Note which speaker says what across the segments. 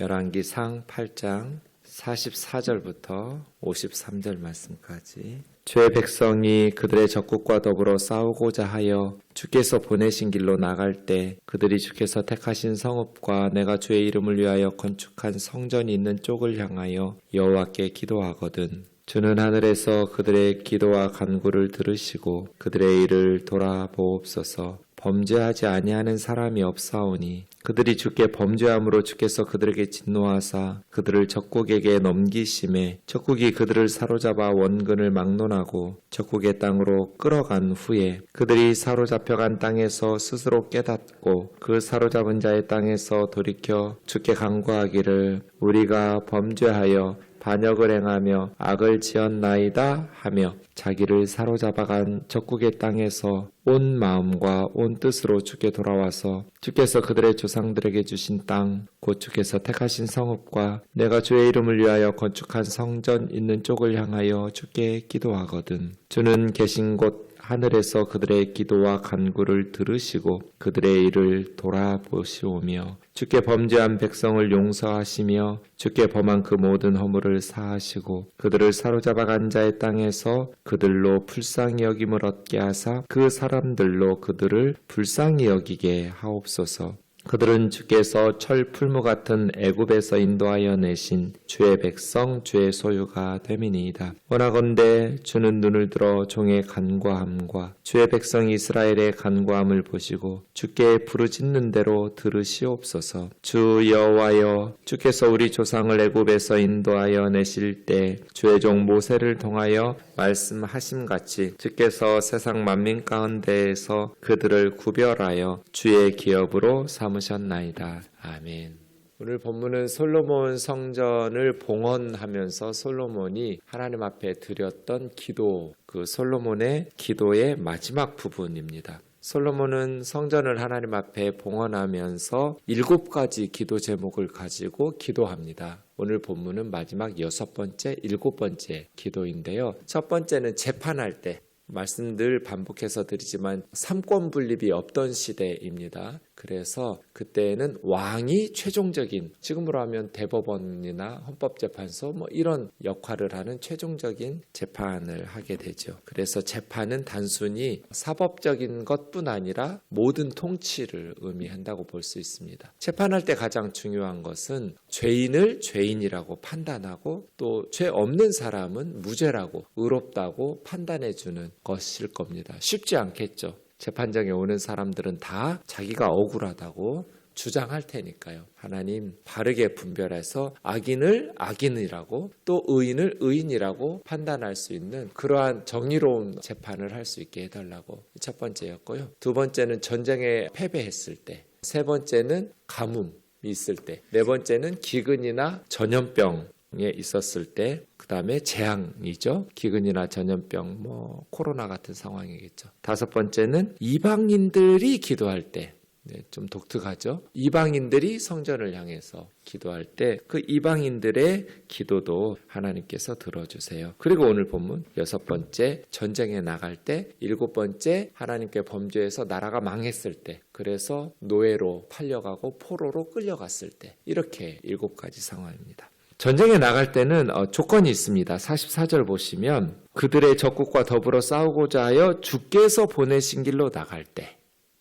Speaker 1: 열왕기상 8장 44절부터 53절 말씀까지. 주의 백성이 그들의 적국과 더불어 싸우고자 하여 주께서 보내신 길로 나갈 때 그들이 주께서 택하신 성읍과 내가 주의 이름을 위하여 건축한 성전이 있는 쪽을 향하여 여호와께 기도하거든. 주는 하늘에서 그들의 기도와 간구를 들으시고 그들의 일을 돌아보옵소서. 범죄하지 아니하는 사람이 없사오니 그들이 주께 범죄함으로 주께서 그들에게 진노하사 그들을 적국에게 넘기심에 적국이 그들을 사로잡아 원근을 막론하고 적국의 땅으로 끌어간 후에 그들이 사로잡혀간 땅에서 스스로 깨닫고 그 사로잡은 자의 땅에서 돌이켜 주께 간구하기를 우리가 범죄하여 반역을 행하며 악을 지었나이다 하며 자기를 사로잡아간 적국의 땅에서 온 마음과 온 뜻으로 주께 돌아와서 주께서 그들의 조상들에게 주신 땅, 곧 주께서 택하신 성읍과 내가 주의 이름을 위하여 건축한 성전 있는 쪽을 향하여 주께 기도하거든. 주는 계신 곳 하늘에서 그들의 기도와 간구를 들으시고 그들의 일을 돌아보시오며 주께 범죄한 백성을 용서하시며 주께 범한 그 모든 허물을 사하시고 그들을 사로잡아 간 자의 땅에서 그들로 불쌍히 여김을 얻게 하사 그 사람들로 그들을 불쌍히 여기게 하옵소서. 그들은 주께서 철 풀무 같은 애굽에서 인도하여 내신 주의 백성 주의 소유가 됨이니이다. 원하건대 주는 눈을 들어 종의 간과함과 주의 백성 이스라엘의 간과함을 보시고 주께 부르짖는 대로 들으시옵소서. 주 여호와여 주께서 우리 조상을 애굽에서 인도하여 내실 때 주의 종 모세를 통하여 말씀하심 같이 주께서 세상 만민 가운데에서 그들을 구별하여 주의 기업으로 삼 으셨나이다. 아멘. 오늘 본문은 솔로몬 성전을 봉헌하면서 솔로몬이 하나님 앞에 드렸던 기도, 그 솔로몬의 기도의 마지막 부분입니다. 솔로몬은 성전을 하나님 앞에 봉헌하면서 일곱 가지 기도 제목을 가지고 기도합니다. 오늘 본문은 마지막 여섯 번째, 일곱 번째 기도인데요. 첫 번째는 재판할 때 말씀 늘 반복해서 드리지만 삼권 분립이 없던 시대입니다. 그래서 그때는 왕이 최종적인 지금으로 하면 대법원이나 헌법재판소 뭐 이런 역할을 하는 최종적인 재판을 하게 되죠. 그래서 재판은 단순히 사법적인 것뿐 아니라 모든 통치를 의미한다고 볼 수 있습니다. 재판할 때 가장 중요한 것은 죄인을 죄인이라고 판단하고 또 죄 없는 사람은 무죄라고 의롭다고 판단해 주는 것일 겁니다. 쉽지 않겠죠. 재판장에 오는 사람들은 다 자기가 억울하다고 주장할 테니까요. 하나님 바르게 분별해서 악인을 악인이라고 또 의인을 의인이라고 판단할 수 있는 그러한 정의로운 재판을 할 수 있게 해달라고 첫 번째였고요. 두 번째는 전쟁에 패배했을 때, 세 번째는 가뭄이 있을 때, 네 번째는 기근이나 전염병 에 있었을 때, 그 다음에 재앙이죠. 기근이나 전염병, 뭐, 코로나 같은 상황이겠죠. 다섯 번째는 이방인들이 기도할 때, 네, 좀 독특하죠. 이방인들이 성전을 향해서 기도할 때 그 이방인들의 기도도 하나님께서 들어주세요. 그리고 오늘 본문 여섯 번째 전쟁에 나갈 때 일곱 번째 하나님께 범죄해서 나라가 망했을 때 그래서 노예로 팔려가고 포로로 끌려갔을 때 이렇게 일곱 가지 상황입니다. 전쟁에 나갈 때는 어, 조건이 있습니다. 44절 보시면 그들의 적국과 더불어 싸우고자 하여 주께서 보내신 길로 나갈 때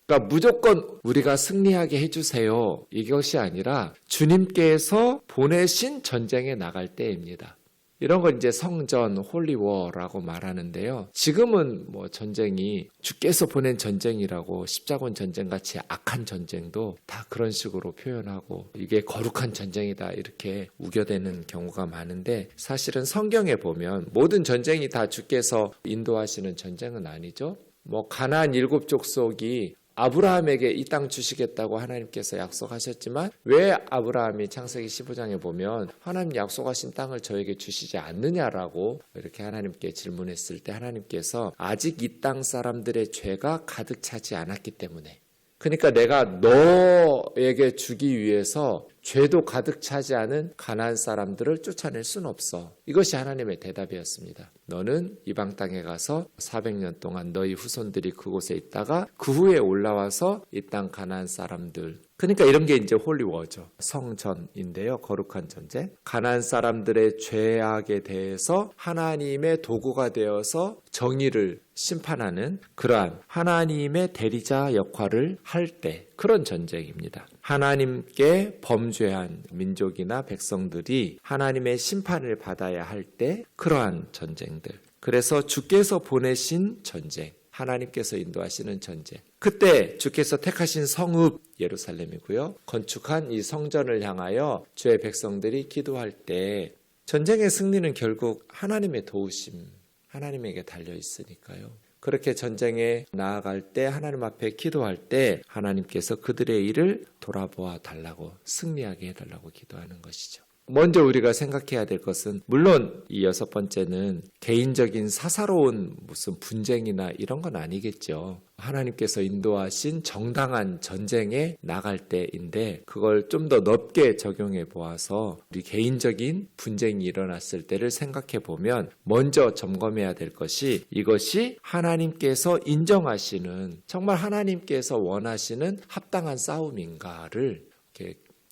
Speaker 1: 그러니까 무조건 우리가 승리하게 해주세요. 이것이 아니라 주님께서 보내신 전쟁에 나갈 때입니다. 이런 걸 이제 성전, 홀리워라고 말하는데요. 지금은 뭐 전쟁이 주께서 보낸 전쟁이라고 십자군 전쟁 같이 악한 전쟁도 다 그런 식으로 표현하고 이게 거룩한 전쟁이다 이렇게 우겨대는 경우가 많은데 사실은 성경에 보면 모든 전쟁이 다 주께서 인도하시는 전쟁은 아니죠. 뭐 가나안 일곱 족속이 아브라함에게 이 땅 주시겠다고 하나님께서 약속하셨지만 왜 아브라함이 창세기 15장에 보면 하나님 약속하신 땅을 저에게 주시지 않느냐라고 이렇게 하나님께 질문했을 때 하나님께서 아직 이 땅 사람들의 죄가 가득 차지 않았기 때문에. 그러니까 내가 너에게 주기 위해서 죄도 가득 차지 않은 가나안 사람들을 쫓아낼 수는 없어. 이것이 하나님의 대답이었습니다. 너는 이방 땅에 가서 400년 동안 너희 후손들이 그곳에 있다가 그 후에 올라와서 이 땅 가나안 사람들 그러니까 이런 게 이제 홀리워죠. 성전인데요. 거룩한 전쟁. 가난 사람들의 죄악에 대해서 하나님의 도구가 되어서 정의를 심판하는 그러한 하나님의 대리자 역할을 할 때 그런 전쟁입니다. 하나님께 범죄한 민족이나 백성들이 하나님의 심판을 받아야 할 때 그러한 전쟁들. 그래서 주께서 보내신 전쟁. 하나님께서 인도하시는 전쟁. 그때 주께서 택하신 성읍 예루살렘이고요. 건축한 이 성전을 향하여 주의 백성들이 기도할 때 전쟁의 승리는 결국 하나님의 도우심, 하나님에게 달려 있으니까요. 그렇게 전쟁에 나아갈 때 하나님 앞에 기도할 때 하나님께서 그들의 일을 돌아보아 달라고 승리하게 해달라고 기도하는 것이죠. 먼저 우리가 생각해야 될 것은 물론 이 여섯 번째는 개인적인 사사로운 무슨 분쟁이나 이런 건 아니겠죠. 하나님께서 인도하신 정당한 전쟁에 나갈 때인데 그걸 좀 더 넓게 적용해 보아서 우리 개인적인 분쟁이 일어났을 때를 생각해 보면 먼저 점검해야 될 것이 이것이 하나님께서 인정하시는 정말 하나님께서 원하시는 합당한 싸움인가를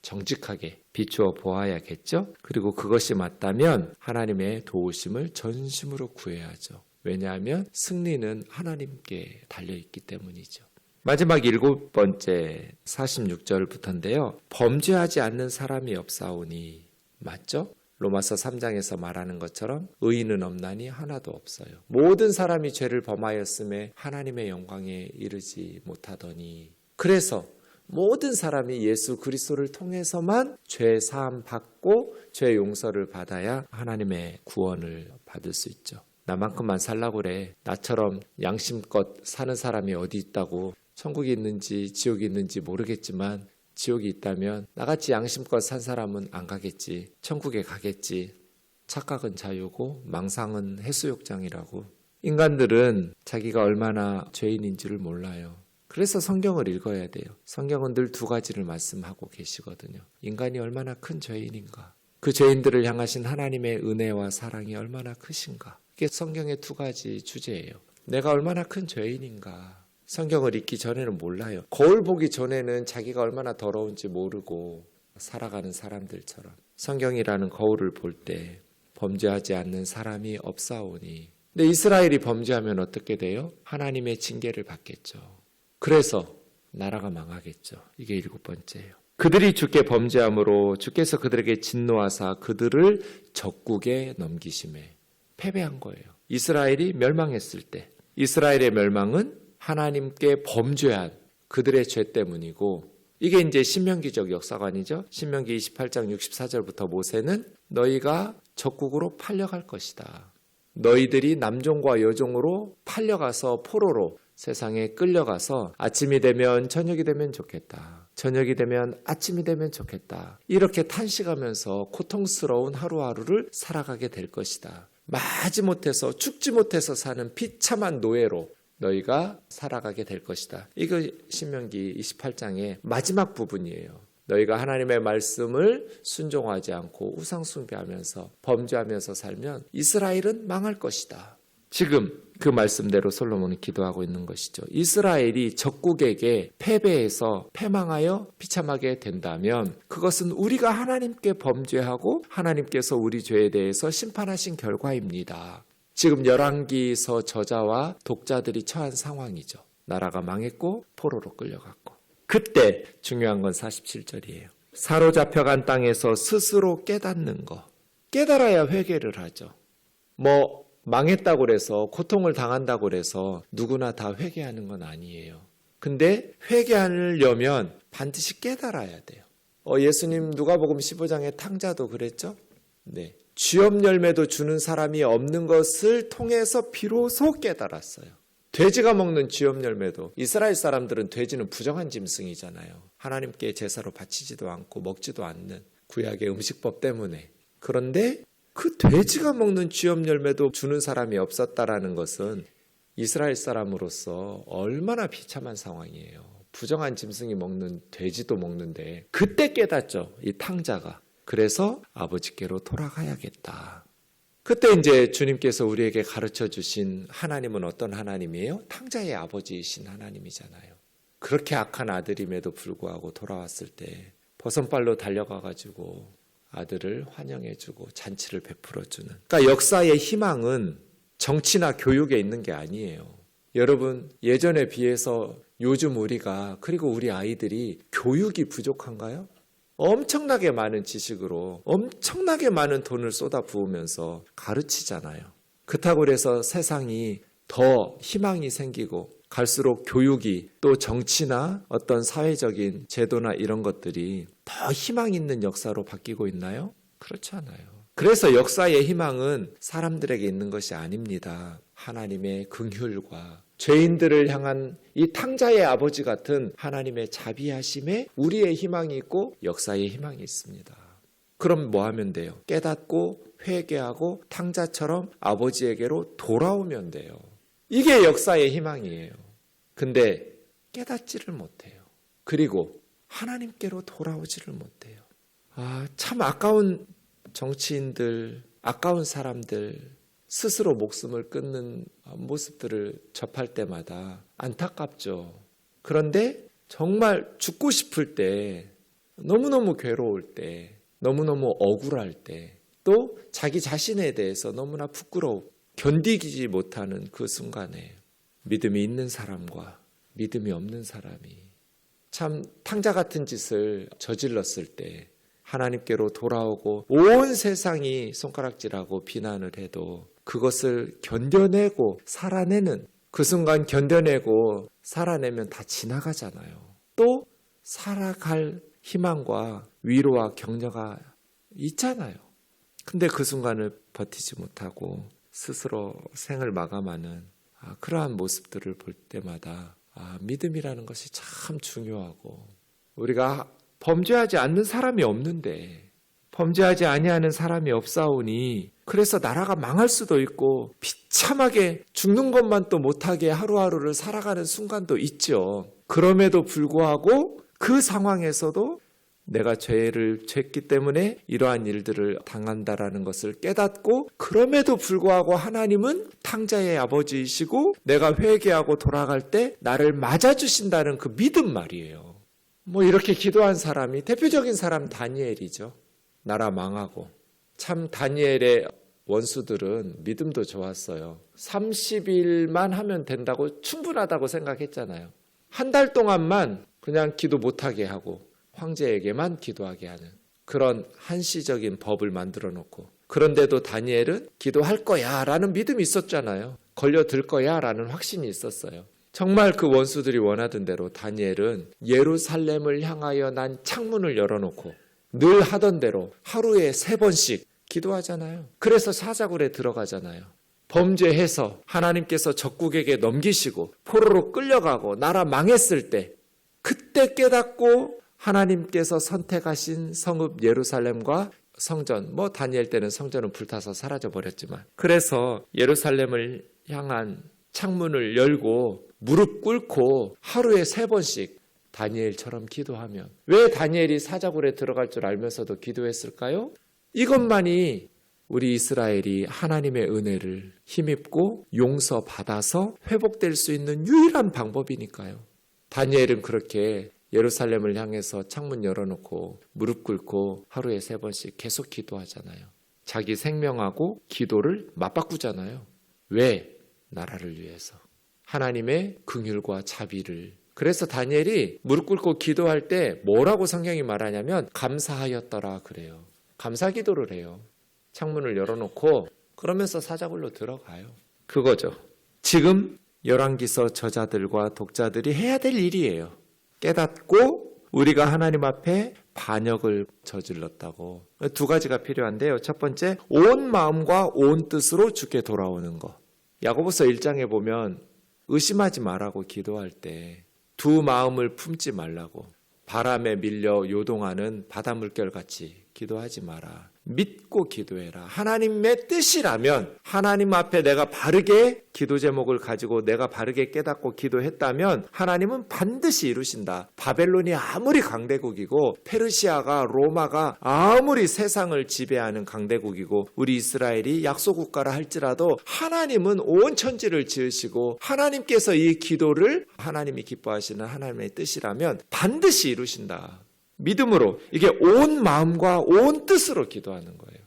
Speaker 1: 정직하게 비추어 보아야겠죠. 그리고 그것이 맞다면 하나님의 도우심을 전심으로 구해야죠. 왜냐하면 승리는 하나님께 달려 있기 때문이죠. 마지막 일곱 번째 46절부터인데요. 범죄하지 않는 사람이 없사오니 맞죠? 로마서 3장에서 말하는 것처럼 의인은 없나니 하나도 없어요. 모든 사람이 죄를 범하였음에 하나님의 영광에 이르지 못하더니 그래서 모든 사람이 예수 그리스도를 통해서만 죄 사함 받고 죄 용서를 받아야 하나님의 구원을 받을 수 있죠. 나만큼만 살라고 그래. 나처럼 양심껏 사는 사람이 어디 있다고 천국이 있는지 지옥이 있는지 모르겠지만 지옥이 있다면 나같이 양심껏 산 사람은 안 가겠지. 천국에 가겠지. 착각은 자유고 망상은 해수욕장이라고. 인간들은 자기가 얼마나 죄인인지를 몰라요. 그래서 성경을 읽어야 돼요. 성경은 늘 두 가지를 말씀하고 계시거든요. 인간이 얼마나 큰 죄인인가. 그 죄인들을 향하신 하나님의 은혜와 사랑이 얼마나 크신가. 이게 성경의 두 가지 주제예요. 내가 얼마나 큰 죄인인가. 성경을 읽기 전에는 몰라요. 거울 보기 전에는 자기가 얼마나 더러운지 모르고 살아가는 사람들처럼 성경이라는 거울을 볼 때 범죄하지 않는 사람이 없사오니. 근데 이스라엘이 범죄하면 어떻게 돼요? 하나님의 징계를 받겠죠. 그래서 나라가 망하겠죠. 이게 일곱 번째예요. 그들이 주께 범죄함으로 주께서 그들에게 진노하사 그들을 적국에 넘기심에 패배한 거예요. 이스라엘이 멸망했을 때 이스라엘의 멸망은 하나님께 범죄한 그들의 죄 때문이고 이게 이제 신명기적 역사관이죠. 신명기 28장 64절부터 모세는 너희가 적국으로 팔려갈 것이다. 너희들이 남종과 여종으로 팔려가서 포로로 세상에 끌려가서 아침이 되면 저녁이 되면 좋겠다. 저녁이 되면 아침이 되면 좋겠다. 이렇게 탄식하면서 고통스러운 하루하루를 살아가게 될 것이다. 마지 못해서 죽지 못해서 사는 비참한 노예로 너희가 살아가게 될 것이다. 이거 신명기 28장의 마지막 부분이에요. 너희가 하나님의 말씀을 순종하지 않고 우상 숭배하면서 범죄하면서 살면 이스라엘은 망할 것이다. 지금 그 말씀대로 솔로몬은 기도하고 있는 것이죠. 이스라엘이 적국에게 패배해서 패망하여 비참하게 된다면 그것은 우리가 하나님께 범죄하고 하나님께서 우리 죄에 대해서 심판하신 결과입니다. 지금 열왕기서 저자와 독자들이 처한 상황이죠. 나라가 망했고 포로로 끌려갔고. 그때 중요한 건 47절이에요. 사로잡혀간 땅에서 스스로 깨닫는 거. 깨달아야 회개를 하죠. 뭐 망했다고 그래서 고통을 당한다고 그래서 누구나 다 회개하는 건 아니에요. 근데 회개하려면 반드시 깨달아야 돼요. 어, 예수님 누가복음 15장의 탕자도 그랬죠? 네. 쥐업 열매도 주는 사람이 없는 것을 통해서 비로소 깨달았어요. 돼지가 먹는 쥐업 열매도 이스라엘 사람들은 돼지는 부정한 짐승이잖아요. 하나님께 제사로 바치지도 않고 먹지도 않는 구약의 음식법 때문에. 그런데 그 돼지가 먹는 쥐업 열매도 주는 사람이 없었다라는 것은 이스라엘 사람으로서 얼마나 비참한 상황이에요. 부정한 짐승이 먹는 돼지도 먹는데 그때 깨닫죠. 이 탕자가. 그래서 아버지께로 돌아가야겠다. 그때 이제 주님께서 우리에게 가르쳐 주신 하나님은 어떤 하나님이에요? 탕자의 아버지이신 하나님이잖아요. 그렇게 악한 아들임에도 불구하고 돌아왔을 때 버선발로 달려가가지고 아들을 환영해주고 잔치를 베풀어주는. 그러니까 역사의 희망은 정치나 교육에 있는 게 아니에요. 여러분, 예전에 비해서 요즘 우리가, 그리고 우리 아이들이 교육이 부족한가요? 엄청나게 많은 지식으로 엄청나게 많은 돈을 쏟아 부으면서 가르치잖아요. 그렇다고 해서 세상이 더 희망이 생기고 갈수록 교육이 또 정치나 어떤 사회적인 제도나 이런 것들이 더 희망 있는 역사로 바뀌고 있나요? 그렇지 않아요. 그래서 역사의 희망은 사람들에게 있는 것이 아닙니다. 하나님의 긍휼과 죄인들을 향한 이 탕자의 아버지 같은 하나님의 자비하심에 우리의 희망이 있고 역사의 희망이 있습니다. 그럼 뭐 하면 돼요? 깨닫고 회개하고 탕자처럼 아버지에게로 돌아오면 돼요. 이게 역사의 희망이에요. 근데 깨닫지를 못해요. 그리고 하나님께로 돌아오지를 못해요. 아, 참 아까운 정치인들, 아까운 사람들, 스스로 목숨을 끊는 모습들을 접할 때마다 안타깝죠. 그런데 정말 죽고 싶을 때, 너무너무 괴로울 때, 너무너무 억울할 때, 또 자기 자신에 대해서 너무나 부끄러워 견디지 못하는 그 순간에 믿음이 있는 사람과 믿음이 없는 사람이 참 탕자 같은 짓을 저질렀을 때 하나님께로 돌아오고 온 세상이 손가락질하고 비난을 해도 그것을 견뎌내고 살아내는 그 순간 견뎌내고 살아내면 다 지나가잖아요. 또 살아갈 희망과 위로와 격려가 있잖아요. 근데 그 순간을 버티지 못하고 스스로 생을 마감하는 아, 그러한 모습들을 볼 때마다 아, 믿음이라는 것이 참 중요하고 우리가 범죄하지 않는 사람이 없는데 범죄하지 아니하는 사람이 없사오니 그래서 나라가 망할 수도 있고 비참하게 죽는 것만 또 못하게 하루하루를 살아가는 순간도 있죠. 그럼에도 불구하고 그 상황에서도 내가 죄를 졌기 때문에 이러한 일들을 당한다라는 것을 깨닫고 그럼에도 불구하고 하나님은 탕자의 아버지이시고 내가 회개하고 돌아갈 때 나를 맞아주신다는 그 믿음 말이에요. 뭐 이렇게 기도한 사람이 대표적인 사람 다니엘이죠. 나라 망하고 참 다니엘의 원수들은 믿음도 좋았어요. 30일만 하면 된다고 충분하다고 생각했잖아요. 한 달 동안만 그냥 기도 못하게 하고 황제에게만 기도하게 하는 그런 한시적인 법을 만들어 놓고 그런데도 다니엘은 기도할 거야 라는 믿음이 있었잖아요. 걸려들 거야 라는 확신이 있었어요. 정말 그 원수들이 원하던 대로 다니엘은 예루살렘을 향하여 난 창문을 열어놓고 늘 하던 대로 하루에 세 번씩 기도하잖아요. 그래서 사자굴에 들어가잖아요. 범죄해서 하나님께서 적국에게 넘기시고 포로로 끌려가고 나라 망했을 때 그때 깨닫고 하나님께서 선택하신 성읍 예루살렘과 성전, 뭐 다니엘 때는 성전은 불타서 사라져 버렸지만 그래서 예루살렘을 향한 창문을 열고 무릎 꿇고 하루에 세 번씩 다니엘처럼 기도하면 왜 다니엘이 사자굴에 들어갈 줄 알면서도 기도했을까요? 이것만이 우리 이스라엘이 하나님의 은혜를 힘입고 용서받아서 회복될 수 있는 유일한 방법이니까요. 다니엘은 그렇게 예루살렘을 향해서 창문 열어놓고 무릎 꿇고 하루에 세 번씩 계속 기도하잖아요. 자기 생명하고 기도를 맞바꾸잖아요. 왜? 나라를 위해서. 하나님의 긍휼과 자비를. 그래서 다니엘이 무릎 꿇고 기도할 때 뭐라고 성경이 말하냐면 감사하였더라 그래요. 감사 기도를 해요. 창문을 열어놓고 그러면서 사자굴로 들어가요. 그거죠. 지금 열왕기서 저자들과 독자들이 해야 될 일이에요. 깨닫고 우리가 하나님 앞에 반역을 저질렀다고 두 가지가 필요한데요. 첫 번째, 온 마음과 온 뜻으로 주께 돌아오는 것. 야고보서 1장에 보면 의심하지 말라고 기도할 때 두 마음을 품지 말라고 바람에 밀려 요동하는 바다 물결 같이 기도하지 마라. 믿고 기도해라. 하나님의 뜻이라면 하나님 앞에 내가 바르게 기도 제목을 가지고 내가 바르게 깨닫고 기도했다면 하나님은 반드시 이루신다. 바벨론이 아무리 강대국이고 페르시아가 로마가 아무리 세상을 지배하는 강대국이고 우리 이스라엘이 약소 국가라 할지라도 하나님은 온 천지를 지으시고 하나님께서 이 기도를 하나님이 기뻐하시는 하나님의 뜻이라면 반드시 이루신다. 믿음으로 이게 온 마음과 온 뜻으로 기도하는 거예요.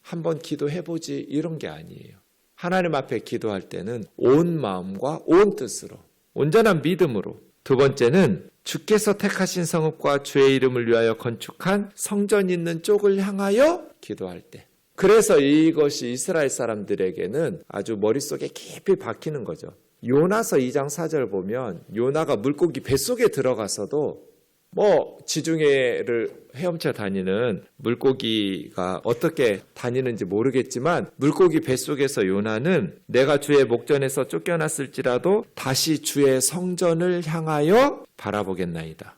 Speaker 1: 한번 기도해 보지 이런 게 아니에요. 하나님 앞에 기도할 때는 온 마음과 온 뜻으로 온전한 믿음으로 두 번째는 주께서 택하신 성읍과 주의 이름을 위하여 건축한 성전 있는 쪽을 향하여 기도할 때 그래서 이것이 이스라엘 사람들에게는 아주 머릿속에 깊이 박히는 거죠. 요나서 2장 4절 보면 요나가 물고기 뱃속에 들어가서도 뭐 지중해를 헤엄쳐 다니는 물고기가 어떻게 다니는지 모르겠지만 물고기 뱃속에서 요나는 내가 주의 목전에서 쫓겨났을지라도 다시 주의 성전을 향하여 바라보겠나이다.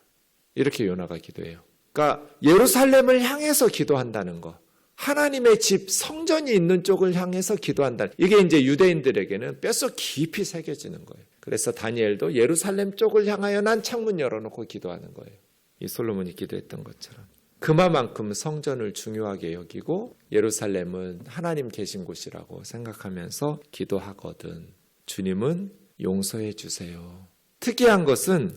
Speaker 1: 이렇게 요나가 기도해요. 그러니까 예루살렘을 향해서 기도한다는 거. 하나님의 집 성전이 있는 쪽을 향해서 기도한다. 이게 이제 유대인들에게는 뼛속 깊이 새겨지는 거예요. 그래서 다니엘도 예루살렘 쪽을 향하여 난 창문 열어놓고 기도하는 거예요. 이 솔로몬이 기도했던 것처럼. 그만큼 성전을 중요하게 여기고 예루살렘은 하나님 계신 곳이라고 생각하면서 기도하거든. 주님은 용서해 주세요. 특이한 것은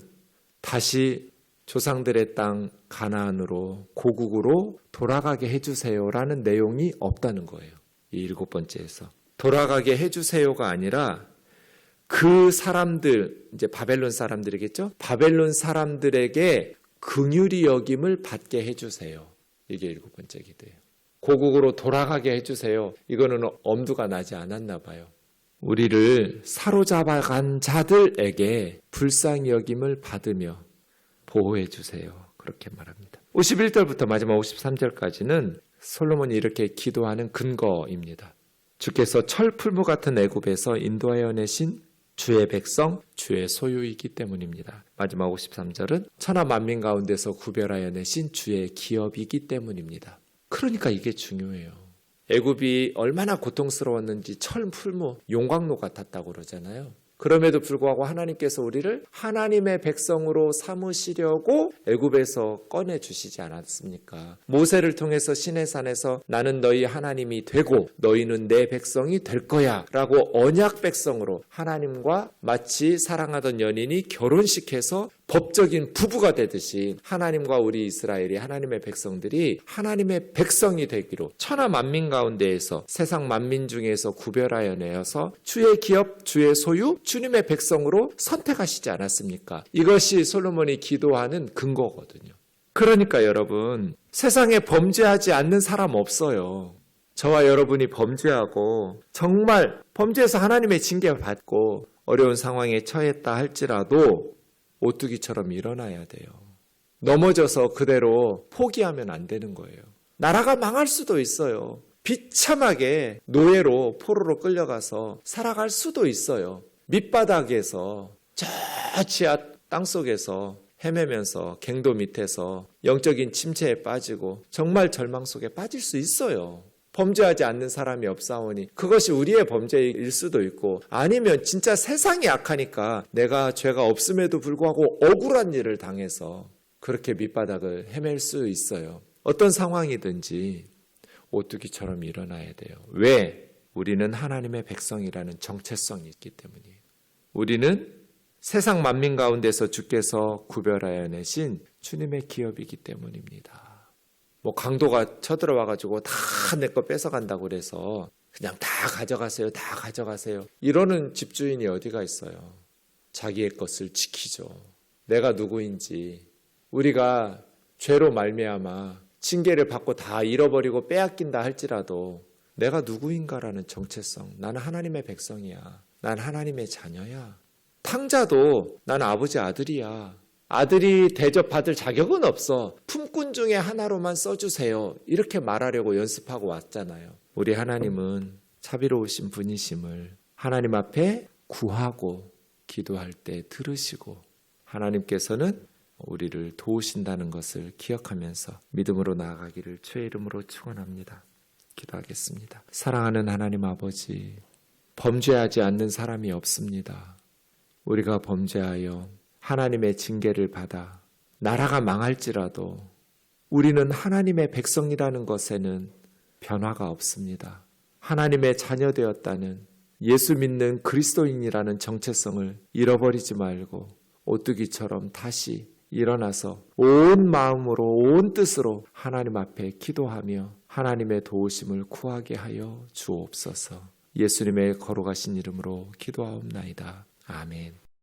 Speaker 1: 다시 조상들의 땅 가나안으로 고국으로 돌아가게 해 주세요라는 내용이 없다는 거예요. 이 일곱 번째에서 돌아가게 해 주세요가 아니라 그 사람들 이제 바벨론 사람들이겠죠. 바벨론 사람들에게 긍휼히 여김을 받게 해주세요. 이게 일곱 번째 기도예요. 고국으로 돌아가게 해주세요. 이거는 엄두가 나지 않았나 봐요. 우리를 사로잡아간 자들에게 불쌍히 여김을 받으며 보호해 주세요. 그렇게 말합니다. 51절부터 마지막 53절까지는 솔로몬이 이렇게 기도하는 근거입니다. 주께서 철풀무 같은 애굽에서 인도하여 내신 주의 백성, 주의 소유이기 때문입니다. 마지막 53절은 천하 만민 가운데서 구별하여 내신 주의 기업이기 때문입니다. 그러니까 이게 중요해요. 애굽이 얼마나 고통스러웠는지 철 풀무, 용광로 같았다고 그러잖아요. 그럼에도 불구하고 하나님께서 우리를 하나님의 백성으로 삼으시려고 애굽에서 꺼내 주시지 않았습니까? 모세를 통해서 시내산에서 나는 너희 하나님이 되고 너희는 내 백성이 될 거야라고 언약 백성으로 하나님과 마치 사랑하던 연인이 결혼식해서 법적인 부부가 되듯이 하나님과 우리 이스라엘이 하나님의 백성들이 하나님의 백성이 되기로 천하 만민 가운데에서 세상 만민 중에서 구별하여 내어서 주의 기업, 주의 소유, 주님의 백성으로 선택하시지 않았습니까? 이것이 솔로몬이 기도하는 근거거든요. 그러니까 여러분, 세상에 범죄하지 않는 사람 없어요. 저와 여러분이 범죄하고 정말 범죄해서 하나님의 징계를 받고 어려운 상황에 처했다 할지라도 오뚜기처럼 일어나야 돼요. 넘어져서 그대로 포기하면 안 되는 거예요. 나라가 망할 수도 있어요. 비참하게 노예로 포로로 끌려가서 살아갈 수도 있어요. 밑바닥에서 저 지하 땅 속에서 헤매면서 갱도 밑에서 영적인 침체에 빠지고 정말 절망 속에 빠질 수 있어요. 범죄하지 않는 사람이 없사오니 그것이 우리의 범죄일 수도 있고 아니면 진짜 세상이 약하니까 내가 죄가 없음에도 불구하고 억울한 일을 당해서 그렇게 밑바닥을 헤맬 수 있어요. 어떤 상황이든지 오뚜기처럼 일어나야 돼요. 왜? 우리는 하나님의 백성이라는 정체성이 있기 때문이에요. 우리는 세상 만민 가운데서 주께서 구별하여 내신 주님의 기업이기 때문입니다. 뭐 강도가 쳐들어와 가지고 다 내 거 뺏어간다고 그래서 그냥 다 가져가세요. 다 가져가세요. 이러는 집주인이 어디가 있어요. 자기의 것을 지키죠. 내가 누구인지 우리가 죄로 말미암아 징계를 받고 다 잃어버리고 빼앗긴다 할지라도 내가 누구인가라는 정체성. 나는 하나님의 백성이야. 난 하나님의 자녀야. 탕자도 난 아버지 아들이야. 아들이 대접받을 자격은 없어. 품꾼 중에 하나로만 써주세요. 이렇게 말하려고 연습하고 왔잖아요. 우리 하나님은 자비로우신 분이심을 하나님 앞에 구하고 기도할 때 들으시고 하나님께서는 우리를 도우신다는 것을 기억하면서 믿음으로 나아가기를 주의 이름으로 축원합니다. 기도하겠습니다. 사랑하는 하나님 아버지, 범죄하지 않는 사람이 없습니다. 우리가 범죄하여 하나님의 징계를 받아 나라가 망할지라도 우리는 하나님의 백성이라는 것에는 변화가 없습니다. 하나님의 자녀 되었다는 예수 믿는 그리스도인이라는 정체성을 잃어버리지 말고 오뚜기처럼 다시 일어나서 온 마음으로 온 뜻으로 하나님 앞에 기도하며 하나님의 도우심을 구하게 하여 주옵소서. 예수님의 거룩하신 이름으로 기도하옵나이다. 아멘.